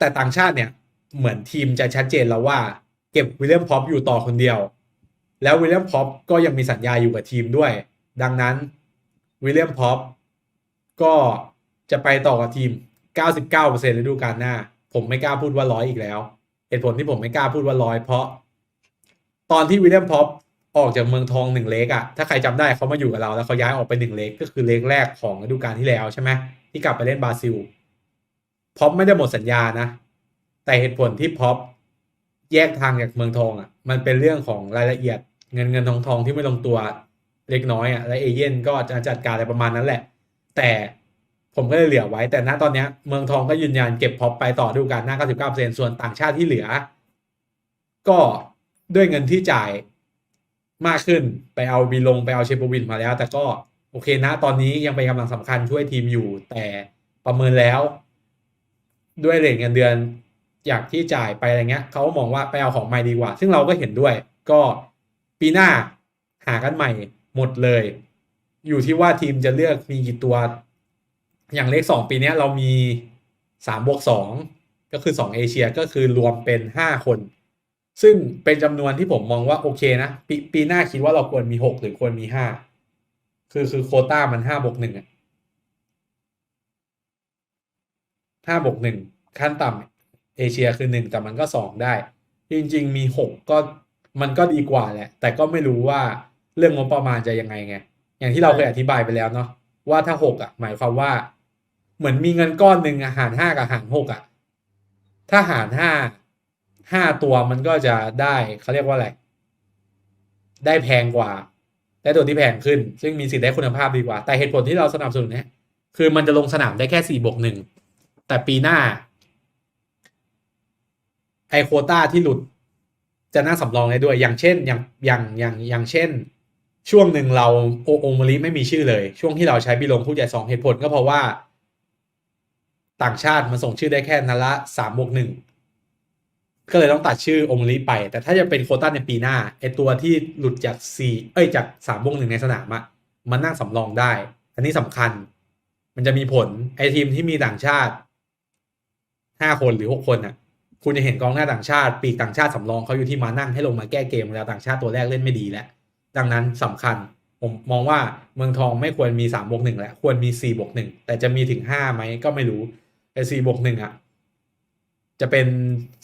แต่ต่างชาติเนี่ยเหมือนทีมจะชัดเจนแล้วว่า เก็บวิลเลียมพ็อปอยู่ต่อคนเดียว แล้ววิลเลียมพ็อปก็ยังมีสัญญาอยู่กับทีมด้วย ดังนั้นวิลเลียมพ็อปก็จะไปต่อกับทีม 99%ฤดูกาลหน้า ผมไม่กล้าพูดว่าร้อยอีกแล้วเหตุผลที่ผมไม่กล้าพูดว่าร้อยเพราะ ตอนที่วิลเลียมพ็อปออกจากเมืองทองหนึ่งเล็กอะถ้าใครจำได้เขามาอยู่กับเราแล้วเขาย้ายออกไปหนึ่งเล็กก็คือเล็กแรกของฤดูกาลที่แล้วใช่ไหมที่กลับไปเล่นบราซิล พ็อปไม่ได้หมดสัญญานะ แต่เหตุผลที่พ็อปแยกทางจากเมืองทองอะมันเป็นเรื่องของรายละเอียดเงินเงินทองทองที่ไม่ลงตัวเล็กน้อยอะและเอเย่นก็จะจัดการอะไรประมาณนั้นแหละ แต่ผมก็เลยเหลือไว้ แต่ณตอนนี้เมืองทองก็ยืนยันเก็บพ็อปไปต่อดูกาลหน้า 99%ส่วนต่างชาติที่เหลือ ก็ด้วยเงินที่จ่ายมากขึ้นไปเอาบีลงไปเอาเชปวินมาแล้ว แต่ก็โอเคนะตอนนี้ยังเป็นกำลังสำคัญช่วยทีมอยู่ แต่ประเมินแล้ว ด้วยเรทเงินเดือนอยากที่จ่ายไปอะไรเงี้ยเขามองว่าไปเอาของใหม่ดีกว่า ซึ่งเราก็เห็นด้วย ก็ปีหน้าหากันใหม่หมดเลย อยู่ที่ว่าทีมจะเลือกมีกี่ตัว อย่างเลขสองปีนี้เรามีสามบวกสองก็คือสองเอเชียก็คือรวมเป็นห้าคน ซึ่งเป็นจำนวนที่ผมมองว่าโอเคนะปีปีหน้าคิดว่าเราควรมีหกหรือควรมีห้าคือคือโควต้ามันห้าบวกหนึ่งอะ ห้าบวกหนึ่งขั้นต่ำเอเชียคือหนึ่งแต่มันก็สองได้ จริง ๆ มีหกก็มันก็ดีกว่าแหละ แต่ก็ไม่รู้ว่าเรื่องงบประมาณจะยังไงไง อย่างที่เราเคยอธิบายไปแล้วเนาะว่าถ้าหกอะ หมายความว่า เหมือนมีเงินก้อนหนึ่งอาหารห้ากับอาหารหกอะ ถ้าหารห้าห้าตัวมันก็จะได้เขาเรียกว่าอะไร ได้แพงกว่า ได้ตัวที่แพงขึ้น ซึ่งมีสิทธิ์ได้คุณภาพดีกว่า แต่เหตุผลที่เราสนับสนุนเนี่ยคือมันจะลงสนามได้แค่สี่บวกหนึ่ง แต่ปีหน้า ไอโคต้าที่หลุดจะน่าสำรองได้ด้วย อย่างเช่น อย่างอย่างอย่างอย่างเช่น ช่วงหนึ่งเราโอโอมริไม่มีชื่อเลย ช่วงที่เราใช้บิลงผู้ใหญ่สองเหตุผลก็เพราะว่า ต่างชาติมันส่งชื่อได้แค่นัดละสามบวกหนึ่งก็เลยต้องตัดชื่อโอมริไป แต่ถ้าจะเป็นโคต้าในปีหน้าไอตัวที่หลุดจากสี่เอ้ยจากสามบวกหนึ่งในสนามอะมันนั่งสำรองได้ อันนี้สำคัญ มันจะมีผลไอทีมที่มีต่างชาติ ห้าคนหรือหกคนอะคุณจะเห็นกองหน้าต่างชาติ ปีกต่างชาติสำรองเขาอยู่ที่มานั่งให้ลงมาแก้เกมเวลาต่างชาติตัวแรกเล่นไม่ดีแล้ว ดังนั้นสำคัญผมมองว่าเมืองทองไม่ควรมีสามบวกหนึ่งแหละควรมีสี่บวกหนึ่งแต่จะมีถึงห้าไหมก็ไม่รู้แต่สี่บวกหนึ่งอะจะเป็น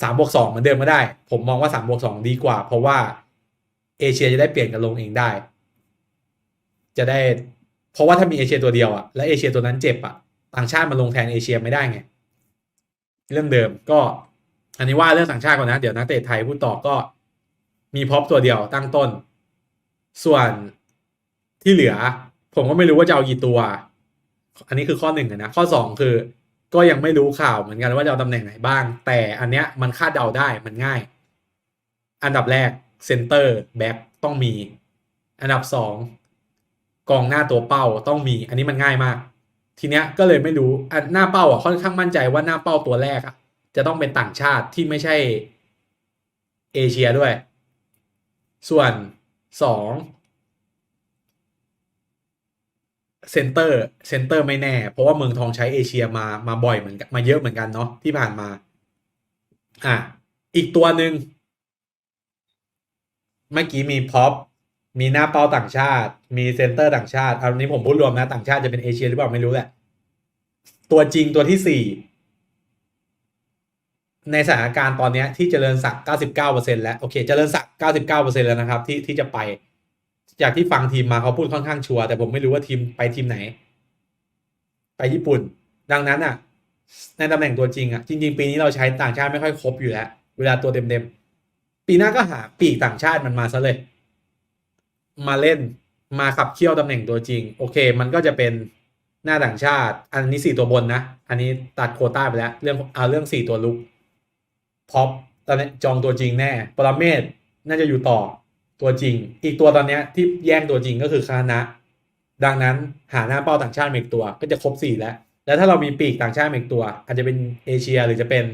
สามบวกสองเหมือนเดิมก็ได้ ผมมองว่าสามบวกสองดีกว่า เพราะว่าเอเชียจะได้เปลี่ยนกันลงเองได้ จะได้ เพราะว่าถ้ามีเอเชียตัวเดียวอะและเอเชียตัวนั้นเจ็บอะต่างชาติมาลงแทนเอเชียไม่ได้ไง เรื่องเดิมก็อันนี้ว่าเรื่องต่างชาติก่อนนะ เดี๋ยวนักเตะไทยพูดต่อก็มีพร็อพตัวเดียวตั้งต้น ส่วนที่เหลือ ผมก็ไม่รู้ว่าจะเอากี่ตัว อันนี้คือข้อหนึ่งนะ ข้อสองคือ ก็ยังไม่รู้ข่าวเหมือนกันว่าจะเอาตำแหน่งไหนบ้าง แต่อันเนี้ยมันคาดเดาได้มันง่าย อันดับแรกเซนเตอร์แบ็กต้องมี อันดับสองกองหน้าตัวเป้าต้องมี อันนี้มันง่ายมาก ทีเนี้ยก็เลยไม่รู้อหน้าเป้าอะค่อนข้างมั่นใจว่าหน้าเป้าตัวแรกอะ จะต้องเป็นต่างชาติที่ไม่ใช่เอเชียด้วย ส่วนสองเซนเตอร์เซนเตอร์ไม่แน่ เพราะว่าเมืองทองใช้เอเชียมามาบ่อยเหมือนกันมาเยอะเหมือนกันเนาะที่ผ่านมา อะ อีกตัวหนึ่งเมื่อกี้มีพ็อป มีหน้าเป้าต่างชาติ มีเซนเตอร์ต่างชาติอันนี้ผมพูดรวมนะต่างชาติจะเป็นเอเชียหรือเปล่าไม่รู้แหละ ตัวจริงตัวที่สี่ในสถานการณ์ตอนนี้ที่เจริญศักดิ์99%แล้วโอเค เจริญศักดิ์99%แล้วนะครับ ที่ที่จะไป จากที่ฟังทีมมาเขาพูดค่อนข้างชัวร์แต่ผมไม่รู้ว่าทีมไปทีมไหน ไปญี่ปุ่น ดังนั้นอะ ในตำแหน่งตัวจริงอะจริง ๆ ปีนี้เราใช้ต่างชาติไม่ค่อยครบอยู่แล้ว เวลาตัวเต็มๆปีหน้าก็หาปีกต่างชาติมันมาซะเลย มาเล่นมาขับเคี่ยวตำแหน่งตัวจริง โอเค มันก็จะเป็นหน้าต่างชาติ อันนี้สี่ตัวบนนะ อันนี้ตัดโควต้าไปแล้ว เรื่องเอาเรื่องสี่ตัวลุกพ็อปตอนนี้จองตัวจริงแน่ปรเมศน่าจะอยู่ต่อตัวจริง อีกตัวตอนเนี้ยที่แย่งตัวจริงก็คือคานะ ดังนั้นหาหน้าเป้าต่างชาติมาอีกตัวก็จะครบสี่แล้ว แล้วถ้าเรามีปีกต่างชาติมาอีกตัว อาจจะเป็นเอเชียหรือจะเป็น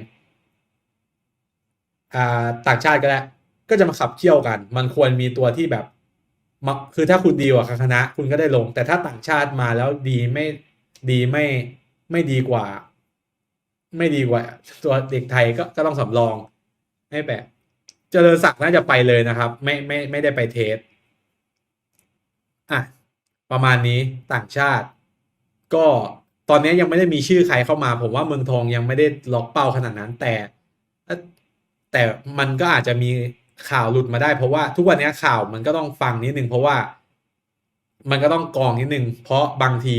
อ่าต่างชาติก็ได้ก็จะมาขับเคี่ยวกัน มันควรมีตัวที่แบบ คือถ้าคุณดีกว่าคณะ คุณก็ได้ลง แต่ถ้าต่างชาติมาแล้วดีไม่ดีไม่ไม่ดีกว่า ไม่ดีกว่า ตัวเด็กไทยก็ก็ต้องสำรองไม่แปลกเจริญศักดิ์น่าจะไปเลยนะครับ ไม่ไม่ไม่ได้ไปเทสอะประมาณนี้ต่างชาติ ก็ตอนนี้ยังไม่ได้มีชื่อใครเข้ามา ผมว่าเมืองทองยังไม่ได้ล็อกเป้าขนาดนั้นแต่ แต่มันก็อาจจะมี ข่าวหลุดมาได้เพราะว่าทุกวันนี้ข่าวมันก็ต้องฟังนิดนึงเพราะว่ามันก็ต้องกรองนิดนึงเพราะบางที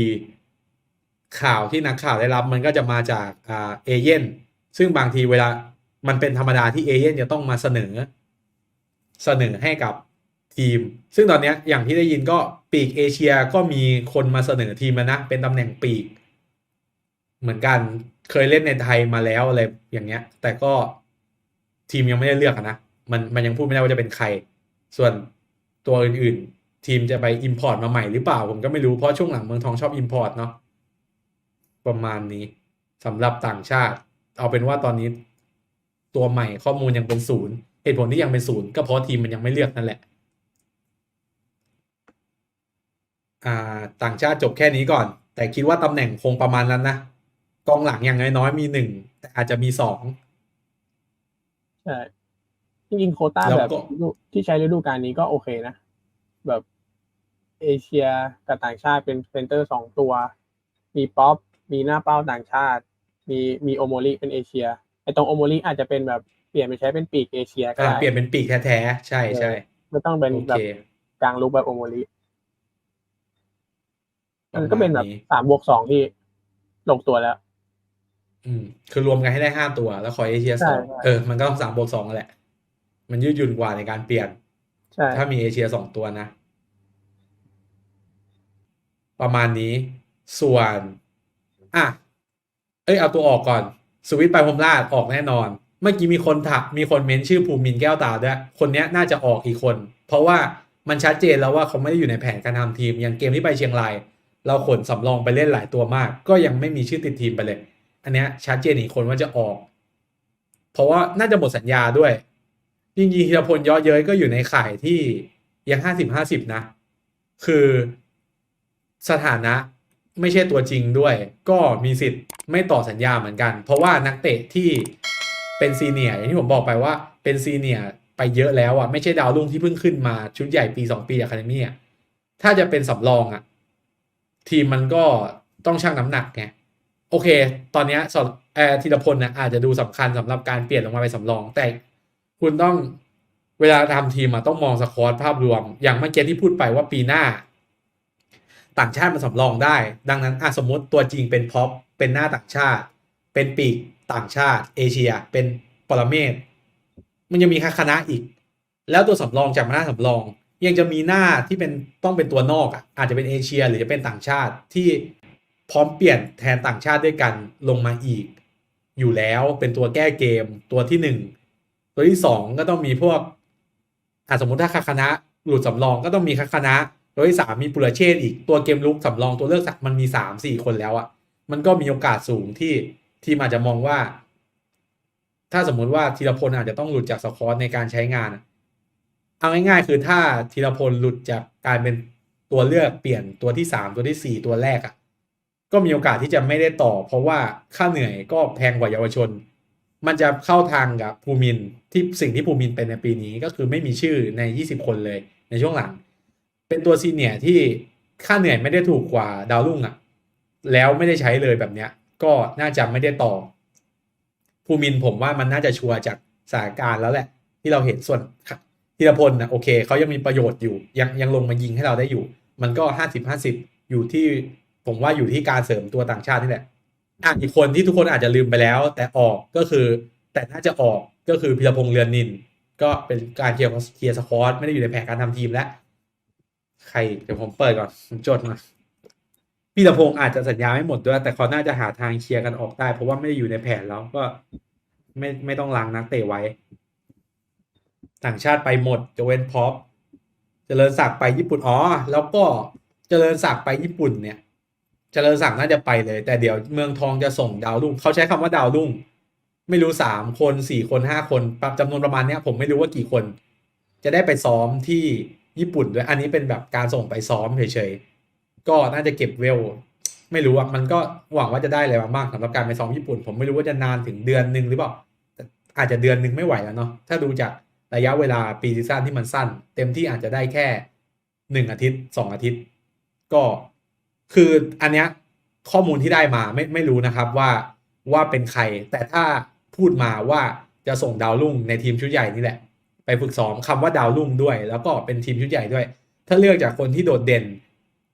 ข่าวที่นักข่าวได้รับมันก็จะมาจากอ่าเอเย่นซึ่งบางทีเวลามันเป็นธรรมดาที่เอเย่นจะต้องมาเสนอ เสนอให้กับทีม ซึ่งตอนนี้อย่างที่ได้ยินก็ปีกเอเชียก็มีคนมาเสนอทีมแล้วนะ เป็นตำแหน่งปีก เหมือนกันเคยเล่นในไทยมาแล้วอะไรอย่างเงี้ย แต่ก็ทีมยังไม่ได้เลือกนะ มันมันยังพูดไม่ได้ว่าจะเป็นใคร ส่วนตัวอื่นๆ ทีมจะไปอิมพอร์ตมาใหม่หรือเปล่า ผมก็ไม่รู้เพราะช่วงหลังเมืองทองชอบอิมพอร์ตเนาะประมาณนี้สำหรับต่างชาติ เอาเป็นว่าตอนนี้ตัวใหม่ข้อมูลยังเป็นศูนย์เหตุผลที่ยังเป็นศูนย์ก็เพราะทีมมันยังไม่เลือกนั่นแหละอ่าต่างชาติจบแค่นี้ก่อน แต่คิดว่าตำแหน่งคงประมาณนั้นนะกองหลังอย่างน้อยๆมีหนึ่งแต่อาจจะมีสองใช่ จริงๆโควต้าแล้วแบบก็ฤดูที่ใช้ฤดูกาลนี้ก็โอเคนะ แบบเอเชียกับต่างชาติเป็นเซนเตอร์สองตัว มีป๊อป มีหน้าเป้าต่างชาติ มีมีโอโมริเป็นเอเชีย ไอตรงโอโมริอาจจะเป็นแบบเปลี่ยนไปใช้เป็นปีกเอเชียก็อ่าได้เปลี่ยนเป็นปีกแท้ๆ ใช่ใช่ไม่ต้องเป็นโอแบเคบกลางลุกแบบโอโมริมันก็เป็นแบบประมาณนี้สามบวกสองที่ลงตัวแล้ว อืม คือรวมกันให้ได้ห้าตัว แล้วขอเอเชียสองใช่ใช่เออ มันก็ต้องสามบวกสองแหละ มันยืดหยุ่นกว่าในการเปลี่ยนใช่ถ้ามีเอเชียสองตัวนะ ประมาณนี้ ส่วน อะ เอ้ยเอาตัวออกก่อน สวิตไปพรมราชออกแน่นอน เมื่อกี้มีคนถักมีคนเม้นชื่อภูมินทร์แก้วตาด้วยคนเนี้ยน่าจะออกอีกคน เพราะว่ามันชัดเจนแล้วว่าเขาไม่ได้อยู่ในแผนการทำทีม อย่างเกมที่ไปเชียงราย เราขนสำรองไปเล่นหลายตัวมาก ก็ยังไม่มีชื่อติดทีมไปเลย อันเนี้ยชัดเจนอีกคนว่าจะออก เพราะว่าน่าจะหมดสัญญาด้วย จริงๆธีรพลเยอะเย้ยก็อยู่ในข่ายที่ยังห้าสิบห้าสิบนะ คือสถานะไม่ใช่ตัวจริงด้วย ก็มีสิทธิ์ไม่ต่อสัญญาเหมือนกัน เพราะว่านักเตะที่เป็นซีเนียอย่างที่ผมบอกไปว่าเป็นซีเนียไปเยอะแล้วอะไม่ใช่ดาวรุ่งที่เพิ่งขึ้นมาชุดใหญ่ปีสองปีอะคาเดมี่อะถ้าจะเป็นสำรองอะ ทีมมันก็ต้องชั่งน้ำหนักไงโอเค ตอนเนี้ยสอบแอร์ธีรพลนะอาจจะดูสำคัญสำหรับการเปลี่ยนลงมาเป็นสำรอง แต่ คุณต้องเวลาทำทีมอะต้องมองสควอตภาพรวม อย่างเมื่อกี้ที่พูดไปว่าปีหน้า ต่างชาติมันสำรองได้ ดังนั้นอะสมมติตัวจริงเป็นพ็อปเป็นหน้าต่างชาติ เป็นปีกต่างชาติ เอเชีย เป็นปรเมศมันยังมีคณะอีก แล้วตัวสำรองจากหน้าสำรอง ยังจะมีหน้าที่เป็นต้องเป็นตัวนอกอะอาจจะเป็นเอเชีย หรือจะเป็นต่างชาติที่พร้อมเปลี่ยนแทนต่างชาติด้วยกันลงมาอีก อยู่แล้วเป็นตัวแก้เกมตัวที่หนึ่ง ตัวที่สองก็ต้องมีพวกอะสมมติถ้าคาคณะหลุดสำรองก็ต้องมีคาคณะตัวที่สามมีปุรเชษอีกตัวเกมลุกสำรองตัวเลือกมันมีสามสี่คนแล้วอะมันก็มีโอกาสสูงที่ทีมอาจจะมองว่า ถ้าสมมุติว่าธีรพลอาจจะต้องหลุดจากสควอตในการใช้งานเอาง่ายๆ คือถ้าธีรพลหลุดจากการเป็นตัวเลือกเปลี่ยนตัวที่สามตัวที่สี่ตัวแรกอะ่ะก็มีโอกาสที่จะไม่ได้ต่อ เพราะว่าค่าเหนื่อยก็แพงกว่าเยาวชน มันจะเข้าทางกับภูมินที่สิ่งที่ภูมินเป็นในปีนี้ก็คือไม่มีชื่อใน 20 คนเลยในช่วงหลัง เป็นตัวซีเนียร์ที่ค่าเหนื่อยไม่ได้ถูกกว่าดาวรุ่งอะ่ะ แล้วไม่ได้ใช้เลยแบบเนี้ย ก็น่าจะไม่ได้ต่อ ภูมินผมว่ามันน่าจะชัวร์จากสถานการณ์แล้วแหละ ที่เราเห็นส่วนธีรพลนะโอเคเขายังมีประโยชน์อยู่ ยังยังลงมายิงให้เราได้อยู่ มันก็ห้าสิบห้าสิบอยู่ที่ผมว่าอยู่ที่การเสริมตัวต่างชาตินี่แหละ อะอีกคนที่ทุกคนอาจจะลืมไปแล้ว แต่ออกก็คือ แต่น่าจะออกก็คือพิรพงษ์เรือนนิน ก็เป็นการเคลียร์เคลียร์สควอตไม่ได้อยู่ในแผนการทำทีมแล้ว ใครเดี๋ยวผมเปิดก่อนผมจดมาพี่ตะพงศ์อาจจะสัญญาไม่หมดด้วย แต่เขาน่าจะหาทางเคลียร์กันออกได้ เพราะว่าไม่ได้อยู่ในแผนแล้วก็ไม่ไม่ต้องล้างนักเตะไว้ ต่างชาติไปหมดจะเว้นพอปเจริญศักดิ์ไปญี่ปุ่นอ๋อแล้วก็เจริญศักดิ์ไปญี่ปุ่นเนี่ย เจริญศักดิ์น่าจะไปเลย แต่เดี๋ยวเมืองทองจะส่งดาวรุ่งเขาใช้คำว่าดาวรุ่ง ไม่รู้สามคนสี่คนห้าคนปรับจำนวนประมาณเนี้ย ผมไม่รู้ว่ากี่คน จะได้ไปซ้อมที่ญี่ปุ่นด้วย อันนี้เป็นแบบการส่งไปซ้อมเฉยๆก็น่าจะเก็บเวล ไม่รู้อะมันก็หวังว่าจะได้อะไรมาบ้างสำหรับการไปซ้อมญี่ปุ่น ผมไม่รู้ว่าจะนานถึงเดือนหนึ่งหรือเปล่าอาจจะเดือนหนึ่งไม่ไหวแล้วเนาะถ้าดูจากระยะเวลาปีซีซั่นที่มันสั้น เต็มที่อาจจะได้แค่หนึ่งอาทิตย์สองอาทิตย์ ก็ คืออันเนี้ยข้อมูลที่ได้มาไม่ไม่รู้นะครับว่าว่าเป็นใคร แต่ถ้าพูดมาว่าจะส่งดาวรุ่งในทีมชุดใหญ่นี่แหละ ไปฝึกซ้อมคำว่าดาวรุ่งด้วย แล้วก็เป็นทีมชุดใหญ่ด้วย ถ้าเลือกจากคนที่โดดเด่น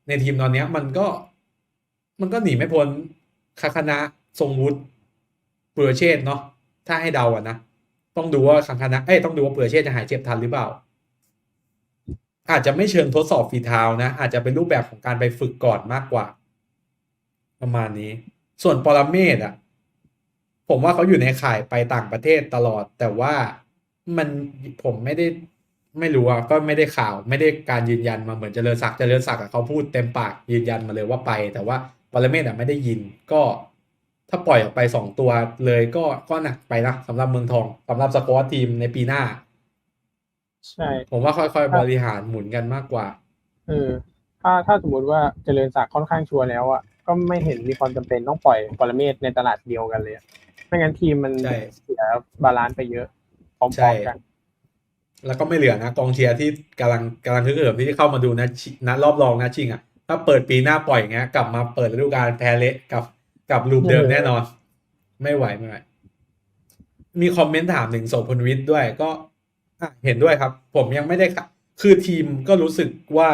ในทีมตอนเนี้ยมันก็ มันก็หนีไม่พ้นคาคานะทรงวุฒิเปือเชษเนาะถ้าให้เดาอะนะต้องดูว่าคาคานะเอ้ยต้องดูว่าเปือเชษจะหายเจ็บทันหรือเปล่า อาจจะไม่เชิงทดสอบฝีเท้านะ อาจจะเป็นรูปแบบของการไปฝึกก่อนมากกว่า ประมาณนี้ ส่วนปรเมศอะ ผมว่าเขาอยู่ในข่ายไปต่างประเทศตลอด แต่ว่ามันผมไม่ได้ไม่รู้อะก็ไม่ได้ข่าวไม่ได้การยืนยันมาเหมือนเจริญศักดิ์เจริญศักดิ์เขาพูดเต็มปากยืนยันมาเลยว่าไป แต่ว่าปรเมศอะไม่ได้ยินก็ถ้าปล่อยออกไปสองตัวเลยก็ก็หนักไปนะสำหรับเมืองทองสำหรับสปอตทีมในปีหน้า ใช่ผมว่าค่อยๆบริหารหมุนกันมากกว่า เออ ถ้าถ้าสมมติว่าเจริญศักดิ์ค่อนข้างชัวร์แล้วอะก็ไม่เห็นมีความจำเป็นต้องปล่อยปรเมศในตลาดเดียวกันเลยอะไม่งั้นทีมมันใช่เสียบาลานซ์ไปเยอะพร้ใช่อมๆกัน แล้วก็ไม่เหลือนะกองเชียร์ที่กำลังกำลังฮึกเหิมที่จะเข้ามาดูนะชินะรอบรองนะชิงอะถ้าเปิดปีหน้าปล่อยอย่างเงี้ย กลับมาเปิดฤดูกาลแพ้เละกับกับลูปเดิมแน่นอน ไม่ไหวไม่ไหวมีคอมเมนต์ถามถึงโสพลวิทย์ด้วยก็อะ เห็นด้วยครับ ผมยังไม่ได้คือทีมก็รู้สึกว่า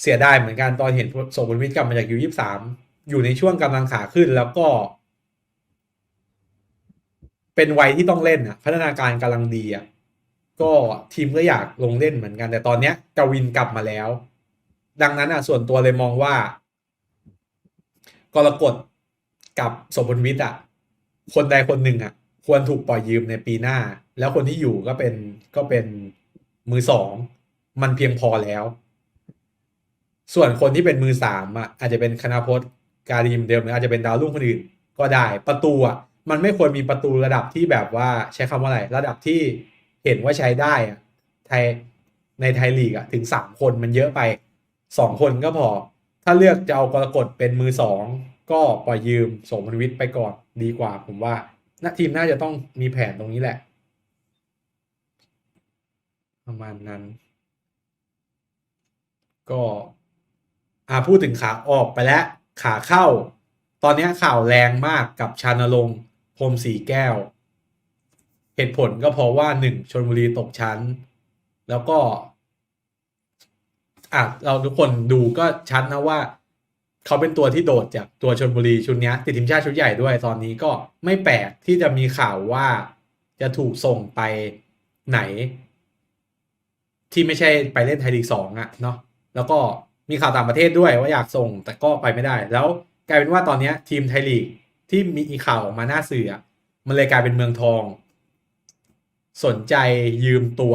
เสียดายเหมือนกันตอนเห็นโสพลวิทย์กลับมาจากยูยี่สามอยู่ในช่วงกำลังขาขึ้นแล้วก็ เป็นวัยที่ต้องเล่นอะ พัฒนาการกำลังดีอะก็ทีมก็อยากลงเล่นเหมือนกัน แต่ตอนเนี้ยกวินกลับมาแล้ว ดังนั้นอะส่วนตัวเลยมองว่ากรกฎกับสมบูรณ์วิทย์อะ คนใดคนหนึ่งอะ ควรถูกปล่อยยืมในปีหน้า แล้วคนที่อยู่ก็เป็นก็เป็นมือสอง มันเพียงพอแล้ว ส่วนคนที่เป็นมือสามอะอาจจะเป็นคณพจน์การีมเดิมหรืออาจจะเป็นดาวรุ่งคนอื่น ก็ได้ประตูอะมันไม่ควรมีประตูระดับที่แบบว่าใช้คำว่าอะไร ระดับที่เห็นว่าใช้ได้อะไทยในไทยลีกอะถึงสามคนมันเยอะไปสองคนก็พอ ถ้าเลือกจะเอากรกฎเป็นมือสองก็ปล่อยยืมสมพลวิทย์ไปก่อนดีกว่าผมว่า นาทีมน่าจะต้องมีแผนตรงนี้แหละ ประมาณนั้น ก็อ่าพูดถึงขาออกไปแล้วขาเข้า ตอนนี้ข่าวแรงมากกับชานรงค์พรมสีแก้ว เหตุผลก็เพราะว่าหนึ่งชนบุรีตกชั้น แล้วก็อะเราทุกคนดูก็ชัดนะว่า เขาเป็นตัวที่โดดจากตัวชนบุรีชุดนี้ติดทีมชาติชุดใหญ่ด้วยตอนนี้ก็ไม่แปลกที่จะมีข่าวว่าจะถูกส่งไปไหน ที่ไม่ใช่ไปเล่นไทยลีกสองอะเนาะแล้วก็มีข่าวต่างประเทศด้วยว่าอยากส่งแต่ก็ไปไม่ได้ แล้วกลายเป็นว่าตอนนี้ทีมไทยลีกที่มีข่าวออกมาหน้าสื่อมันเลยกลายเป็นเมืองทอง สนใจยืมตัว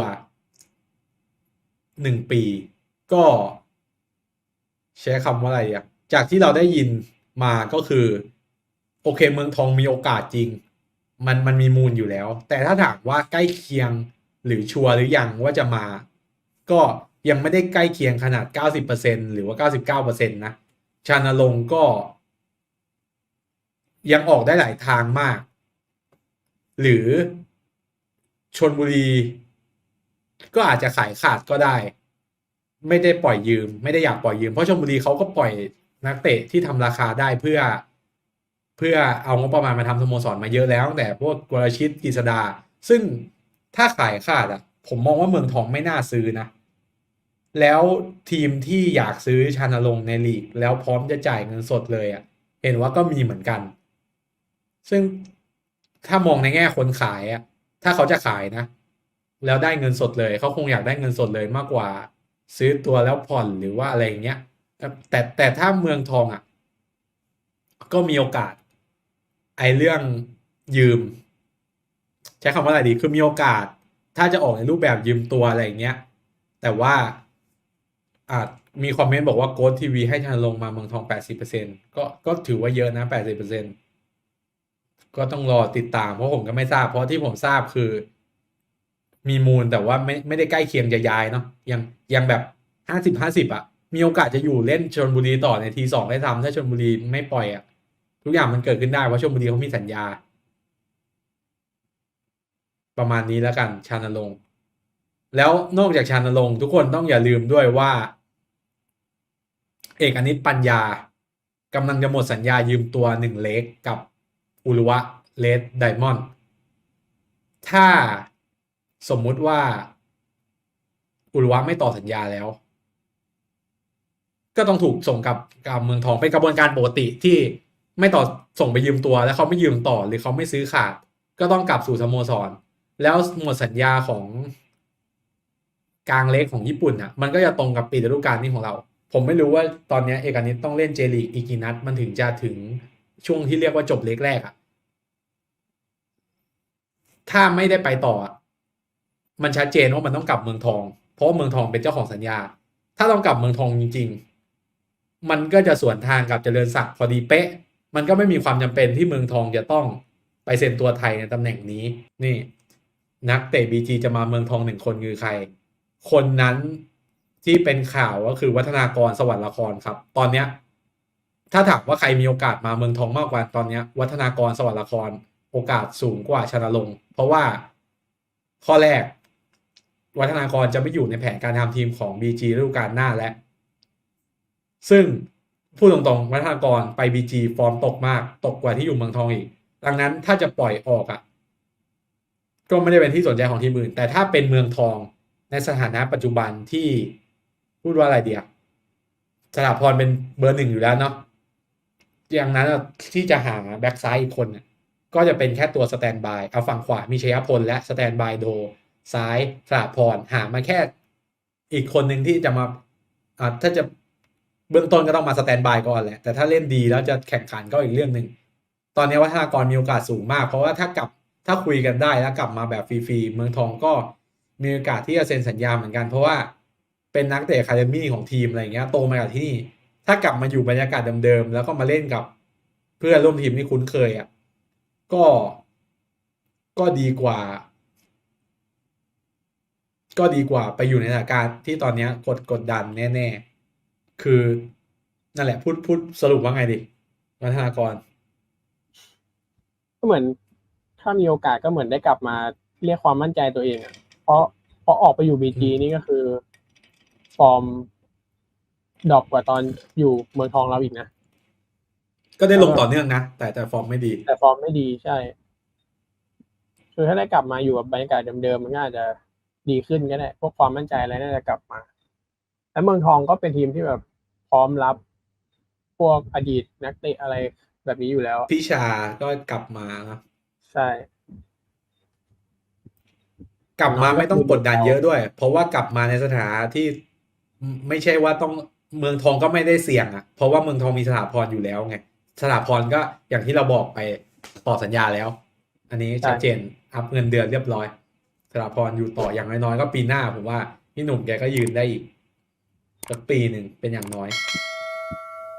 หนึ่งปี ก็ใช้คำว่าอะไรอะ จากที่เราได้ยินมาก็คือ โอเคเมืองทองมีโอกาสจริง มันมันมีมูลอยู่แล้ว แต่ถ้าถามว่าใกล้เคียงหรือชัวร์หรือยังว่าจะมา ก็ยังไม่ได้ใกล้เคียงขนาด 90%หรือว่า 99%นะชานลงก็ ยังออกได้หลายทางมาก หรือชนบุรี ก็อาจจะขายขาดก็ได้ ไม่ได้ปล่อยยืม ไม่ได้อยากปล่อยยืม เพราะชนบุรีเขาก็ปล่อย นักเตะที่ทำราคาได้เพื่อ เพื่อเอางบประมาณมาทำสโมสรมาเยอะแล้วแต่พวกกรชิตกฤษดา ซึ่งถ้าขายขาดอะ ผมมองว่าเมืองทองไม่น่าซื้อนะ แล้วทีมที่อยากซื้อชานลงในลีก แล้วพร้อมจะจ่ายเงินสดเลยอะ เห็นว่าก็มีเหมือนกัน ซึ่งถ้ามองในแง่คนขายอะ ถ้าเขาจะขายนะ แล้วได้เงินสดเลย เขาคงอยากได้เงินสดเลยมากกว่า ซื้อตัวแล้วผ่อนหรือว่าอะไรอย่างเงี้ย แต่แต่ถ้าเมืองทองอะ ก็มีโอกาส ไอเรื่องยืม ใช้คำว่าอะไรดี คือมีโอกาส ถ้าจะออกในรูปแบบยืมตัวอะไรอย่างเงี้ย แต่ว่าอาจมีคอมเมนต์บอกว่าโกดทีวีให้ชานลงมาเมืองทอง 80%ก็ก็ถือว่าเยอะนะ 80%ก็ต้องรอติดตาม เพราะผมก็ไม่ทราบ เพราะที่ผมทราบคือ มีมูลแต่ว่าไม่ไม่ได้ใกล้เคียงจะย้ายเนาะยังยังแบบ 50 50อะ มีโอกาสจะอยู่เล่นชลบุรีต่อในทีสองได้ทำถ้าชลบุรีไม่ปล่อยอะ ทุกอย่างมันเกิดขึ้นได้เพราะชลบุรีเขามีสัญญา ประมาณนี้แล้วกันชานรงค์แล้วนอกจากชานรงค์ทุกคนต้องอย่าลืมด้วยว่า เอกอนิตปัญญากำลังจะหมดสัญญายืมตัวหนึ่งเล็กกับอุรุวะเลดไดมอนด์ถ้าสมมุติว่าอุรุวะไม่ต่อสัญญาแล้ว ก็ต้องถูกส่งกลับกับเมืองทองเป็นกระบวนการปกติที่ไม่ต่อส่งไปยืมตัว แล้วเขาไม่ยืมต่อหรือเขาไม่ซื้อขาด ก็ต้องกลับสู่สโมสร แล้วหมดสัญญาของกลางเล็กของญี่ปุ่นอะมันก็จะตรงกับปีฤดูกาลนี้ของเรา ผมไม่รู้ว่าตอนนี้เอกนิตต้องเล่นเจลีกอีกกี่นัดมันถึงจะถึงช่วงที่เรียกว่าจบเล็กแรกอะถ้าไม่ได้ไปต่อ มันชัดเจนว่ามันต้องกลับเมืองทอง เพราะเมืองทองเป็นเจ้าของสัญญา ถ้าต้องกลับเมืองทองจริง ๆ มันก็จะสวนทางกับเจริญศักดิ์พอดีเป๊ะ มันก็ไม่มีความจำเป็นที่เมืองทองจะต้องไปเซ็นตัวไทยในตำแหน่งนี้ นี่ นักเตะบีจีจะมาเมืองทองหนึ่งคนคือใคร คนนั้นที่เป็นข่าวก็คือวัฒนากรสวรรค์ละครครับ ตอนเนี้ย ถ้าถามว่าใครมีโอกาสมาเมืองทองมากกว่าตอนเนี้ย วัฒนากรสวรรค์ละครโอกาสสูงกว่าชนะลง เพราะว่าข้อแรก วัฒนากรจะไม่อยู่ในแผนการทำทีมของ BG ฤดูกาลหน้าแล้ว ซึ่งพูดตรงๆวัฒนากรไป BG ฟอร์มตกมาก ตกกว่าที่อยู่เมืองทองอีก ดังนั้นถ้าจะปล่อยออกอะ ก็ไม่ได้เป็นที่สนใจของทีมอื่น แต่ถ้าเป็นเมืองทองในสถานะปัจจุบันที่พูดว่าอะไรเดียสถาพรเป็นเบอร์หนึ่งอยู่แล้วเนาะอย่างนั้นที่จะหาแบ็กซ้ายอีกคนก็จะเป็นแค่ตัวสแตนบายเอาฝั่งขวามีชัยพลและสแตนบายโด ซ้ายสถาพรหามาแค่อีกคนหนึ่งที่จะมาอ่าถ้าจะ เบื้องต้นก็ต้องมาสแตนบายก่อนแหละ แต่ถ้าเล่นดีแล้วจะแข่งขันก็อีกเรื่องหนึ่ง ตอนนี้วัฒนากรมีโอกาสสูงมาก เพราะว่าถ้ากลับถ้าคุยกันได้แล้วกลับมาแบบฟรีๆ เมืองทองก็มีโอกาสที่จะเซ็นสัญญาเหมือนกัน เพราะว่าเป็นนักเตะคาเดมี่ของทีมอะไรอย่างเงี้ยโตมาจากที่นี่ ถ้ากลับมาอยู่บรรยากาศเดิมๆ แล้วก็มาเล่นกับเพื่อนร่วมทีมที่คุ้นเคยอะก็ก็ดีกว่า ก็ดีกว่าไปอยู่ในสถานการณ์ที่ตอนนี้กดกดดันแน่ ๆ คือนั่นแหละพูดพูดสรุปว่าไงดิวัฒนากรก็เหมือน ถ้ามีโอกาสก็เหมือนได้กลับมาเรียกความมั่นใจตัวเองอะเพราะเพราะออกไปอยู่บีจีนี่ก็คือ ฟอร์มดรอปกว่าตอนอยู่เมืองทองเราอีกนะก็ได้ลงต่อเนื่องนะแต่แต่ฟอร์มไม่ดี แต่ฟอร์มไม่ดีใช่คือถ้าได้กลับมาอยู่กับบรรยากาศเดิมๆมันก็อาจจะดีขึ้นก็ได้พวกความมั่นใจอะไรน่าจะกลับมา แล้วเมืองทองก็เป็นทีมที่แบบ พร้อมรับพวกอดีตนักเตะอะไรแบบนี้อยู่แล้วพี่ชาก็กลับมานะใช่ กลับมาไม่ต้องกดดันเยอะด้วย เพราะว่ากลับมาในสถานะที่ไม่ใช่ว่าต้องเมืองทองก็ไม่ได้เสี่ยงอะ เพราะว่าเมืองทองมีสถาพรอยู่แล้วไงสถาพรก็อย่างที่เราบอกไปต่อสัญญาแล้ว อันนี้ชัดเจนอัพเงินเดือนเรียบร้อยสถาพรอยู่ต่ออย่างน้อยๆก็ปีหน้าผมว่าพี่หนุ่มแกก็ยืนได้อีก สักปีหนึ่งเป็นอย่างน้อย